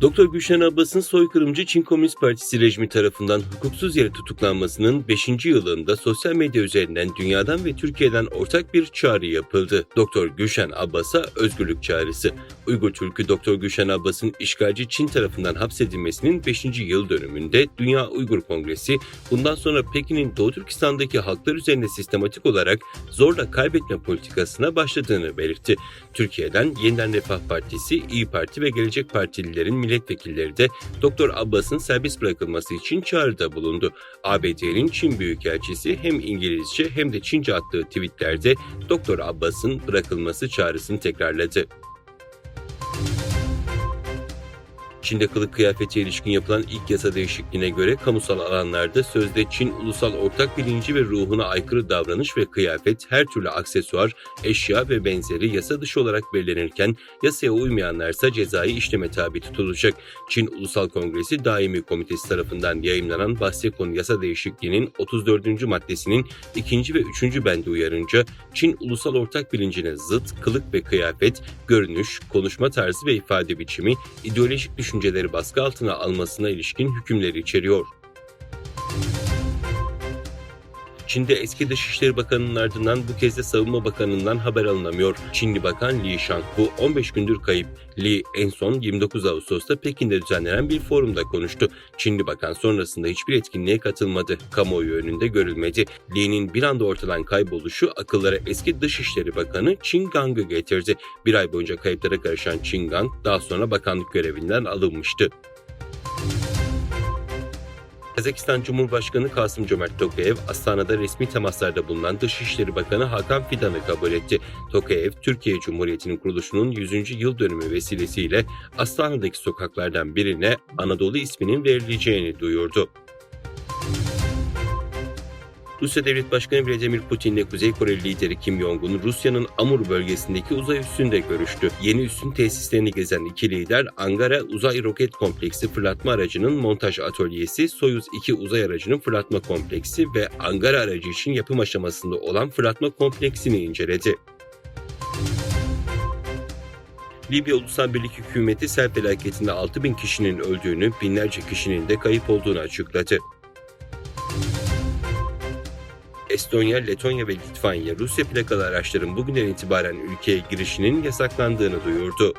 Doktor Gülşen Abbas'ın soykırımcı Çin Komünist Partisi rejimi tarafından hukuksuz yere tutuklanmasının 5. yılında sosyal medya üzerinden dünyadan ve Türkiye'den ortak bir çağrı yapıldı. Doktor Gülşen Abbas'a özgürlük çağrısı. Uygur Türk'ü Doktor Gülşen Abbas'ın işgalci Çin tarafından hapsedilmesinin 5. yıl dönümünde Dünya Uygur Kongresi bundan sonra Pekin'in Doğu Türkistan'daki halklar üzerinde sistematik olarak zorla kaybetme politikasına başladığını belirtti. Türkiye'den Yeniden Refah Partisi, İyi Parti ve Gelecek Partililerin milletvekilleri de Doktor Abbas'ın serbest bırakılması için çağrıda bulundu. ABD'nin Çin Büyükelçisi hem İngilizce hem de Çince attığı tweetlerde Doktor Abbas'ın bırakılması çağrısını tekrarladı. Çin'de kılık kıyafete ilişkin yapılan ilk yasa değişikliğine göre kamusal alanlarda sözde Çin ulusal ortak bilinci ve ruhuna aykırı davranış ve kıyafet, her türlü aksesuar, eşya ve benzeri yasa dışı olarak belirlenirken yasaya uymayanlarsa cezai işleme tabi tutulacak. Çin Ulusal Kongresi Daimi Komitesi tarafından yayımlanan bahse konu yasa değişikliğinin 34. maddesinin 2. ve 3. bendi uyarınca Çin ulusal ortak bilincine zıt kılık ve kıyafet, görünüş, konuşma tarzı ve ifade biçimi, ideolojik düşünceleri baskı altına almasına ilişkin hükümleri içeriyor. Çin'de eski Dışişleri Bakanı'nın ardından bu kez de Savunma Bakanı'ndan haber alınamıyor. Çinli Bakan Li Shangbu 15 gündür kayıp. Li en son 29 Ağustos'ta Pekin'de düzenlenen bir forumda konuştu. Çinli Bakan sonrasında hiçbir etkinliğe katılmadı. Kamuoyu önünde görülmedi. Li'nin bir anda ortadan kayboluşu akıllara eski Dışişleri Bakanı Qin Gang'ı getirdi. Bir ay boyunca kayıplara karışan Qin Gang daha sonra bakanlık görevinden alınmıştı. Kazakistan Cumhurbaşkanı Kasım Cömert Tokayev, Astana'da resmi temaslarda bulunan Dışişleri Bakanı Hakan Fidan'ı kabul etti. Tokayev, Türkiye Cumhuriyeti'nin kuruluşunun 100. yıl dönümü vesilesiyle Astana'daki sokaklardan birine Anadolu isminin verileceğini duyurdu. Rusya Devlet Başkanı Vladimir Putin ile Kuzey Kore lideri Kim Jong-un Rusya'nın Amur bölgesindeki uzay üssünde görüştü. Yeni üssün tesislerini gezen iki lider Angara Uzay Roket Kompleksi fırlatma aracının montaj atölyesi, Soyuz 2 uzay aracının fırlatma kompleksi ve Angara aracı için yapım aşamasında olan fırlatma kompleksini inceledi. Libya Ulusal Birlik Hükümeti sel felaketinde 6 bin kişinin öldüğünü, binlerce kişinin de kayıp olduğunu açıkladı. Estonya, Letonya ve Litvanya Rusya plakalı araçların bugünden itibaren ülkeye girişinin yasaklandığını duyurdu.